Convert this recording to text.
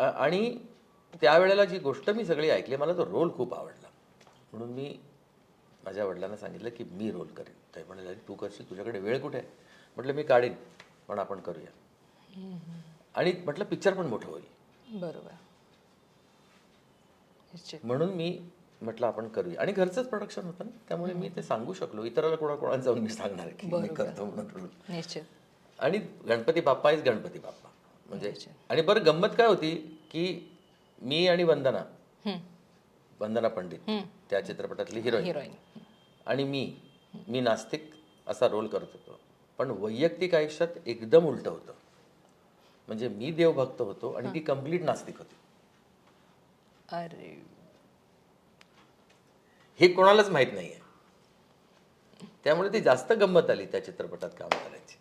आणि त्यावेळेला जी गोष्ट मी सगळी ऐकली मला तो रोल खूप आवडला. म्हणून मी माझ्या वडिलांना सांगितलं की मी रोल करेन. ते म्हणाले तू करशील तुझ्याकडे वेळ कुठे आहे? म्हटलं मी काढीन पण आपण करूया. आणि म्हटलं पिक्चर पण मोठं होईल. बरोबर. म्हणून मी म्हटलं आपण करूया. आणि घरचंच प्रोडक्शन होतं ना त्यामुळे मी ते सांगू शकलो. इतराला कोणा कोणाला जाऊन मी सांगणार की मी. करतो म्हणून. आणि गणपती बाप्पा इज गणपती बाप्पा. म्हणजे. आणि बरं गंमत काय होती की मी आणि वंदना. वंदना पंडित त्या चित्रपटातली हिरोईन. आणि मी मी नास्तिक असा रोल करत होतो. पण वैयक्तिक आयुष्यात एकदम उलट होतं. म्हणजे मी देवभक्त होतो आणि ती कंप्लीट नास्तिक होती. अरे. हे कोणालाच माहीत नाहीये. त्यामुळे ती जास्त गंमत आली त्या चित्रपटात काम करायची